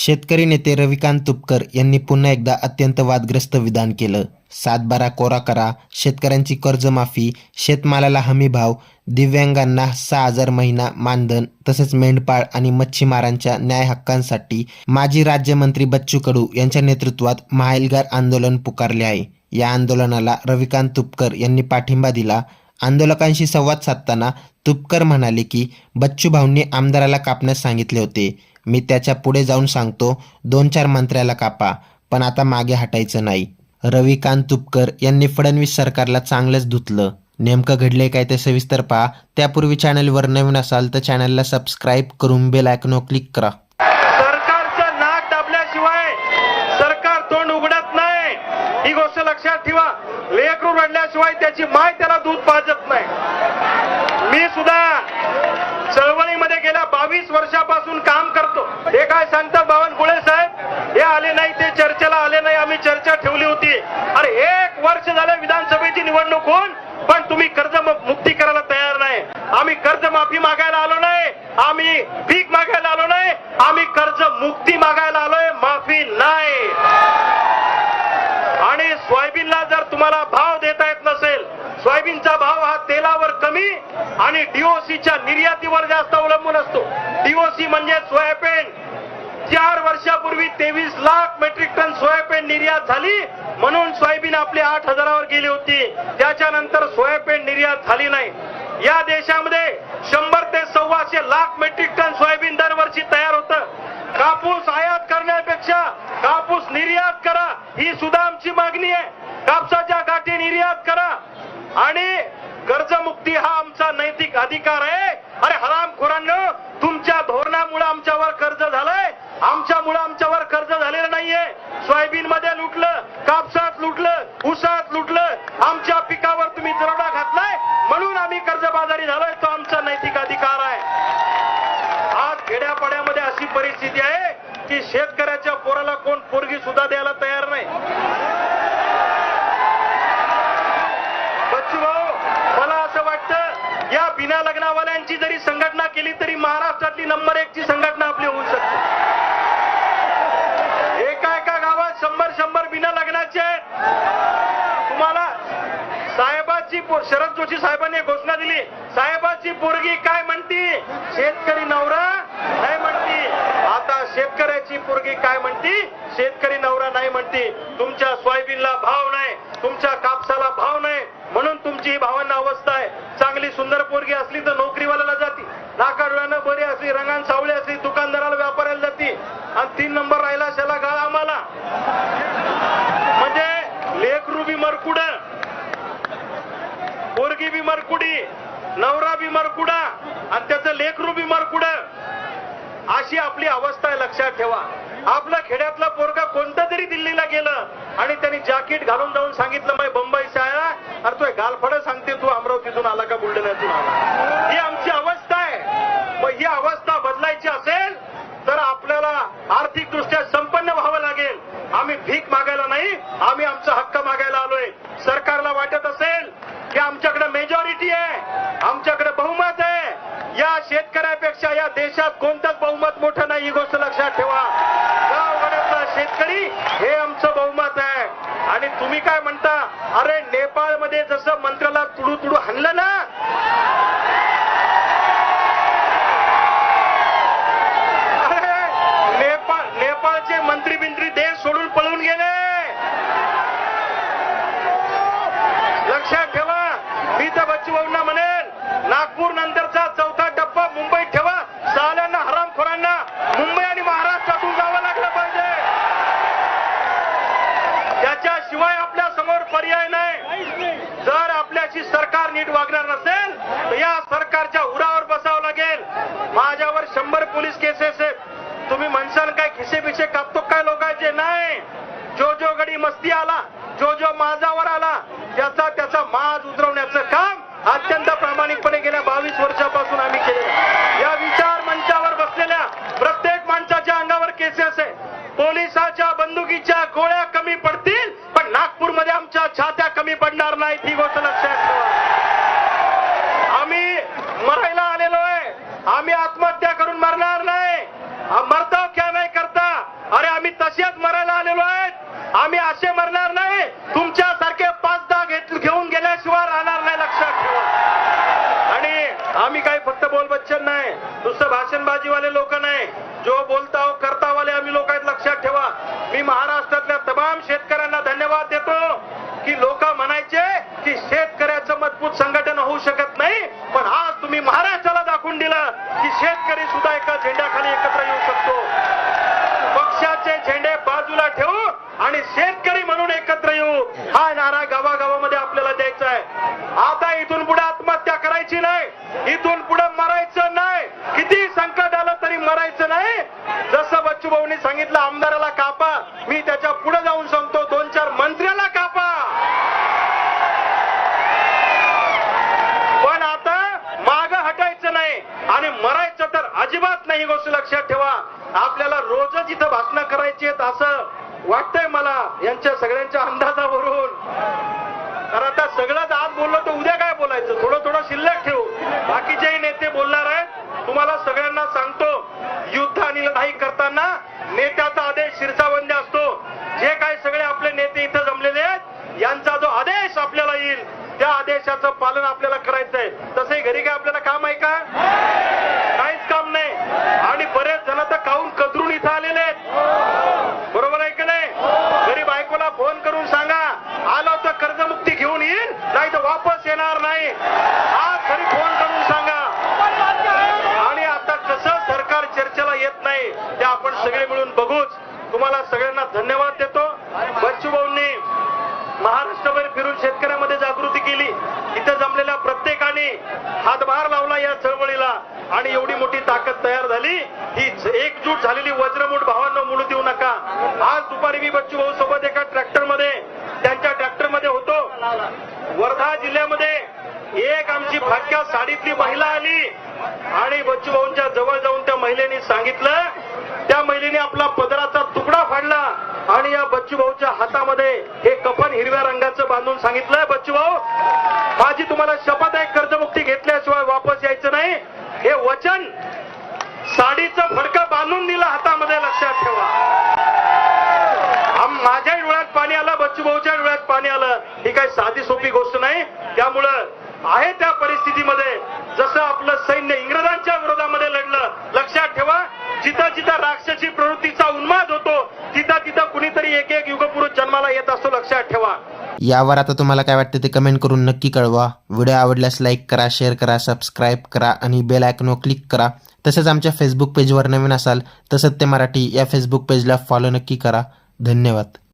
शेतकरी नेते रविकांत तुपकर यांनी पुन्हा एकदा अत्यंत वादग्रस्त विधान केलं. सातबारा कोरा करा शेतकऱ्यांची कर्जमाफी शेतमालाला हमी भाव दिव्यांगांना सहा हजार महिना मानधन तसेच मेंढपाळ आणि मच्छीमारांच्या न्याय हक्कांसाठी माजी राज्यमंत्री बच्चू कडू यांच्या नेतृत्वात महाएल्गार आंदोलन पुकारले आहे. या आंदोलनाला रविकांत तुपकर यांनी पाठिंबा दिला. आंदोलकांशी संवाद साधताना तुपकर म्हणाले की बच्चू भाऊंनी आमदाराला कापण्यास सांगितले होते. मी त्याच्या पुढे जाऊन सांगतो दोन चार मंत्र्याला कापा पण आता मागे हटायचं नाही. रविकांत तुपकर यांनी फडणवीस सरकारला चांगलंच धुतलं. नेमकं घडले काय ते सविस्तर पहा. त्यापूर्वी चॅनलवर नवीन असाल तर चॅनलला सबस्क्राईब करून बेल आयकॉनवर क्लिक करा. सरकारचं नाक दाबल्याशिवाय सरकार तोंड उघडत नाही. ही गोष्ट लक्षात ठेवा. लेकरू रडल्याशिवाय त्याची माय त्याला दूध पाजत नाही. मी सुद्धा चळवळीमध्ये गेल्या बावीस वर्षापासून काम करतो. हे काय सांगतात बावनकुळे साहेब? हे आले नाही ते चर्चेला आले नाही आम्ही चर्चा ठेवली होती. अरे एक वर्ष झालं विधानसभेची निवडणूक होऊन पण तुम्ही कर्ज मुक्ती करायला तयार नाही आम्ही कर्ज माफी मागायला आलो नाही आम्ही भीक मागायला आलो नाही आम्ही कर्ज मुक्ती मागायला आलोय माफी नाही आणि सोयाबीनला जर तुम्हाला भाव देता येत नसेल सोयाबीनचा भाव हा तेलावर कमी आणि डीओसीच्या निर्यातीवर जास्त अवलंबून असतो. डीओसी म्हणजे सोयाबीन. चार वर्षापूर्वी तेवीस लाख मेट्रिक टन सोयाबीन निर्यात झाली. म्हणून सोयाबीन आपली आठ हजारावर गेली होती. त्याच्यानंतर सोयाबीन निर्यात झाली नाही. या देशामध्ये शंभर ते सव्वाशे लाख मेट्रिक टन सोयाबीन दरवर्षी तयार होतं. कापूस आयात करण्यापेक्षा कापूस निर्यात करा ही सुद्धा आमची मागणी आहे. कापसाच्या गाठी निर्यात करा. आणि कर्जमुक्ती हा आमचा नैतिक अधिकार आहे. अरे हरामखोरांनो तुमच्या धोरणामुळे आमच्यावर कर्ज झालंय. आमच्यामुळे आमच्यावर कर्ज झालेलं नाहीये. सोयाबीन मध्ये लुटलं कापसात लुटलं उसात लुटलं आमच्या पिकावर तुम्ही दरोडा घातलाय. म्हणून आम्ही कर्जबाजारी झालोय तो आमचा नैतिक अधिकार आहे. आज खेड्यापाड्यामध्ये अशी परिस्थिती आहे की शेतकऱ्याच्या पोराला कोण पोरगी सुद्धा द्यायला तयार नाही. या बिना लग्नावाल्यांची जरी संघटना केली तरी महाराष्ट्रातली नंबर एक ची संघटना आपली होऊ शकते. एका एका गावात शंभर शंभर बिना लग्नाचे आहेत. तुम्हाला साहेबाची शरद जोशी साहेबांनी घोषणा दिली. साहेबाची पोरगी काय म्हणती? शेतकरी नवरा शेतकऱ्याची पोरगी काय म्हणती? शेतकरी नवरा नाही म्हणती. तुमच्या सोयाबीनला भाव नाही. तुमच्या कापसाला भाव नाही. म्हणून तुमची ही भावांना अवस्था आहे. चांगली सुंदर पोरगी असली तर नोकरीवाल्याला जाती. नाकाडोळ्यानं बरी असली रंगान सावळी असली दुकानदाराला व्यापाऱ्याला जाती. आणि तीन नंबर राहिला त्याला गाळा आम्हाला. म्हणजे लेख बी मरकुड पोरगी बी मरकुडी नवरा बी मरकुडा. आणि त्याचं लेख अशी आपली अवस्था आहे लक्षात ठेवा. आपला खेड्यातला पोरगा कोणतं तरी दिल्लीला गेलं आणि त्यांनी जॅकेट घालून जाऊन सांगितलं माय बंबई शाळा अरे तो गालफड सांगते तू अमरावतीतून आला का बुलढाण्यातून आला? ही आमची अवस्था आहे. मग ही अवस्था बदलायची असेल तर आपल्याला आर्थिक दृष्ट्या संपन्न व्हावं लागेल आम्ही भीक मागायला नाही आम्ही आमचा हक्क मागायला आलोय सरकारला वाटत असेल की आमच्याकडे मेजॉरिटी आहे आमच्याकडे बहुमत आहे या शेतकऱ्यापेक्षा या देशात कोणतं बहुमत मोठं नाही ही गोष्ट लक्षात ठेवा. गावगाड्यातला शेतकरी हे आमचं बहुमत आहे. आणि तुम्ही काय म्हणता? अरे नेपाळमध्ये जसं मंत्र्याला तुडू तुडू हाणलं ना? अरे, नेपाळ नेपाळचे मंत्री बिंत्री देश सोडून पळून गेले. लक्षात ठेवा. मी तर बच्चू भाऊंना नागपूर नंतर पर्याय नाही. जर आपल्याशी सरकार नीट वागणार नसेल तर या सरकारच्या उरावर बसावं लागेल. माझ्यावर शंभर पोलीस केसेस आहेत तुम्ही म्हणसाल काय खिसे पिसे कापतो काय लोकांचे? नाही. जो जो गडी मस्ती आला जो जो माझावर आला त्याचा त्याचा माज उतरवण्याचं काम अत्यंत प्रामाणिकपणे गेल्या बावीस वर्षापासून आम्ही अंगावर असेल पोलिसाच्या बंदुकीच्या गोळ्या कमी पडतील पण नागपूरमध्ये आमच्या छात्या कमी पडणार नाहीत ही गोष्ट लक्षात ठेवा. आम्ही मरायला आलेलो आहे. आम्ही आत्महत्या करून मरणार नाही. मरता क्या नाही करता. अरे आम्ही तसेच मरायला आलेलो आहेत. आम्ही असे मरणार नाही. तुमच्यासारखे पाच दहा घेत घेऊन गेल्याशिवाय राहणार नाही लक्षात ठेवा. आणि आम्ही काही फक्त बोलबच्च भाषणबाजीवाले लोक नाही. जो बोलता हो करता वाले आम्ही लोक आहेत लक्षात ठेवा. मी महाराष्ट्रातल्या तमाम शेतकऱ्यांना धन्यवाद देतो की लोक म्हणायचे की शेतकऱ्याचं मजबूत संघटन होऊ शकत नाही पण आज तुम्ही महाराष्ट्राला दाखवून दिलं की शेतकरी सुद्धा एका झेंड्याखाली एकत्र येऊ शकतो. पक्षाचे झेंडे बाजूला ठेवू आणि शेतकरी म्हणून एकत्र येऊ हा नारा गावागावामध्ये आपल्याला द्यायचा आहे. आता इथून पुढे आत्महत्या करायची नाही. इथून पुढे किती संकट आलं तरी मरायचं नाही. जसं बच्चू भाऊनी सांगितलं आमदाराला कापा मी त्याच्या पुढे जाऊन सांगतो दोन चार मंत्र्याला कापा. पण आता माग हटायचं नाही आणि मरायचं तर अजिबात नाही गोष्ट लक्षात ठेवा. आपल्याला रोजच इथं भाषणं करायची आहेत असं वाटतंय मला यांच्या सगळ्यांच्या अंदाजावरून. तर आता सगळंच आज बोललो तर उद्या काय बोलायचं? थोडं थोडं शिल्लक ठेवू बाकीचेही नेते बोलणार आहेत. तुम्हाला सगळ्यांना सांगतो युद्ध आणि लढाई करताना नेत्याचा आदेश शिरसावंदे असतो. जे काय सगळे आपले नेते इथं जमलेले आहेत यांचा जो आदेश आपल्याला येईल त्या आदेशाचं पालन आपल्याला करायचंय. तसे घरी काय आपल्याला काम आहे का? काहीच काम नाही. आणि बरेच जण तर काहून कदरून इथं आलेले आहेत. बरोबर आहे की नाही? घरी बायकोला फोन करून सांगा आलो तर कर्जमुक्ती घेऊन येईल नाही तर वापस येणार नाही. सगळ्यांना धन्यवाद देतो. बच्चूभाऊंनी महाराष्ट्रभर फिरून शेतकऱ्यामध्ये जागृती केली. इथं जमलेल्या प्रत्येकाने हातभार लावला या चळवळीला आणि एवढी मोठी ताकद तयार झाली. ही एकजूट झालेली वज्रमूठ भावांना मुलू देऊ नका. आज दुपारी मी बच्चू भाऊ सोबत एका ट्रॅक्टरमध्ये त्यांच्या ट्रॅक्टरमध्ये होतो. वर्धा जिल्ह्यामध्ये एक आमची फाटक्या साडीतली महिला आली. आणि बच्चूभाऊंच्या जवळ जाऊन त्या महिलेने सांगितलं त्या महिलेने आपला पदराचा तुकडा फाडला आणि या बच्चूभाऊच्या हातामध्ये हे कफन हिरव्या रंगाचं बांधून सांगितलं बच्चूभाऊ माझी तुम्हाला शपथ आहे कर्जमुक्ती घेतल्याशिवाय वापस यायचं नाही. हे वचन साडीचं फडका बांधून दिला हातामध्ये लक्षात ठेवा. माझ्या डोळ्यात पाणी आलं बच्चूभाऊच्या डोळ्यात पाणी आलं. ही काही साधी सोपी गोष्ट नाही. त्यामुळं आहे त्या परिस्थितीमध्ये जसं आपलं सैन्य इंग्रजांच्या विरोधामध्ये लढलं. लक्षात ठेवा जिथं जिथं राक्षसी प्रवृत्तीचा उन्माद होतो तिथं तिथं कुणीतरी एक एक युगपुरुष जन्माला येत असतो लक्षात ठेवा. यावर आता तुम्हाला काय वाटतं ते कमेंट करून नक्की कळवा. व्हिडिओ आवडल्यास लाईक करा शेअर करा सबस्क्राईब करा आणि बेल आयकॉनवर क्लिक करा. तसेच आमच्या फेसबुक पेजवर नवीन असाल तर सत्य मराठी या फेसबुक पेजला फॉलो नक्की करा. धन्यवाद.